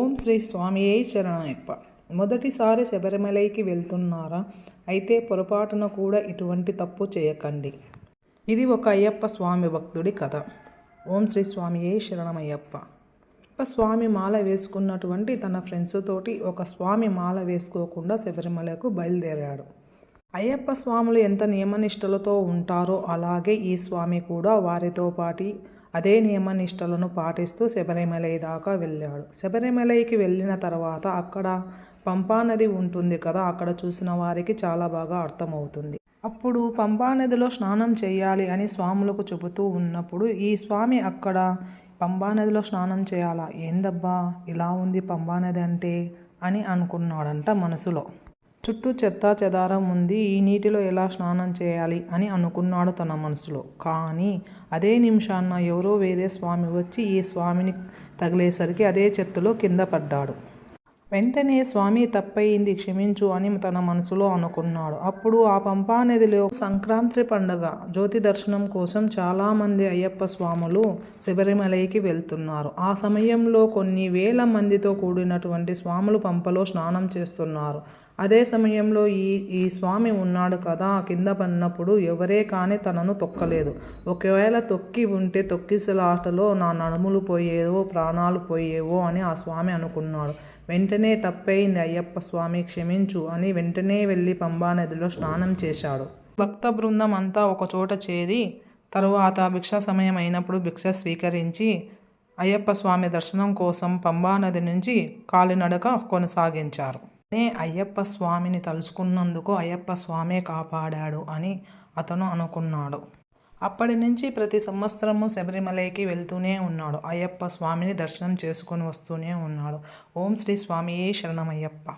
ఓం శ్రీ స్వామియే శరణాయప్ప మొదటిసారి శబరిమలైకి వెళ్తున్నారా? అయితే పొరపాటున కూడా ఇటువంటి తప్పు చేయకండి. ఇది ఒక అయ్యప్ప స్వామి భక్తుడి కథ. ఓం శ్రీ స్వామియే శరణమయ్యప్ప అయ్యప్ప. స్వామి మాల వేసుకున్నటువంటి తన ఫ్రెండ్స్ తోటి ఒక స్వామి మాల వేసుకోకుండా శబరిమలకు బయలుదేరాడు. అయ్యప్ప స్వాములు ఎంత నియమనిష్టలతో ఉంటారో అలాగే ఈ స్వామి కూడా వారితో పాటి అదే నియమనిష్టలను పాటిస్తూ శబరిమలై దాకా వెళ్ళాడు. శబరిమలైకి వెళ్ళిన తర్వాత అక్కడ పంపానది ఉంటుంది కదా అక్కడ చూసిన వారికి చాలా బాగా అర్థమవుతుంది. అప్పుడు పంపా నదిలో స్నానం చేయాలి అని స్వాములకు చెబుతూ ఉన్నప్పుడు ఈ స్వామి అక్కడ పంబానదిలో స్నానం చేయాలా? ఏందబ్బా ఇలా ఉంది పంబానది అంటే అని అనుకున్నాడంట మనసులో. చుట్టూ చెత్తా చెదారం ఉంది ఈ నీటిలో ఎలా స్నానం చేయాలి అని అనుకున్నాడు తన మనసులో. కానీ అదే నిమిషాన్న ఎవరో వేరే స్వామి వచ్చి ఈ స్వామిని తగిలేసరికి అదే చెత్తలో కింద పడ్డాడు. వెంటనే స్వామి తప్పయింది క్షమించు అని తన మనసులో అనుకున్నాడు. అప్పుడు ఆ పంపా నదిలో సంక్రాంతి పండగ జ్యోతి దర్శనం కోసం చాలామంది అయ్యప్ప స్వాములు శబరిమలైకి వెళ్తున్నారు. ఆ సమయంలో కొన్ని వేల మందితో కూడినటువంటి స్వాములు పంపలో స్నానం చేస్తున్నారు. అదే సమయంలో ఈ ఈ స్వామి ఉన్నాడు కదా కింద పడినప్పుడు ఎవరే కానీ తనను తొక్కలేదు. ఒకవేళ తొక్కి ఉంటే తొక్కిసలాటలో నా నడుములు పోయేవో ప్రాణాలు పోయేవో అని ఆ స్వామి అనుకున్నాడు. వెంటనే తప్పయింది అయ్యప్ప స్వామి క్షమించు అని వెంటనే వెళ్ళి పంబా నదిలో స్నానం చేశాడు. భక్త బృందం అంతా ఒకచోట చేరి తరువాత భిక్ష సమయం అయినప్పుడు భిక్ష స్వీకరించి అయ్యప్ప స్వామి దర్శనం కోసం పంబా నది నుంచి కాలినడక కొనసాగించారు. నే అయ్యప్ప స్వామిని తలుచుకున్నందుకు అయ్యప్ప స్వామే కాపాడాడు అని అతను అనుకున్నాడు. అప్పటి నుంచి ప్రతి సంవత్సరము శబరిమలైకి వెళ్తూనే ఉన్నాడు. అయ్యప్ప స్వామిని దర్శనం చేసుకొని వస్తూనే ఉన్నాడు. ఓం శ్రీ స్వామియే శరణమయ్యప్ప.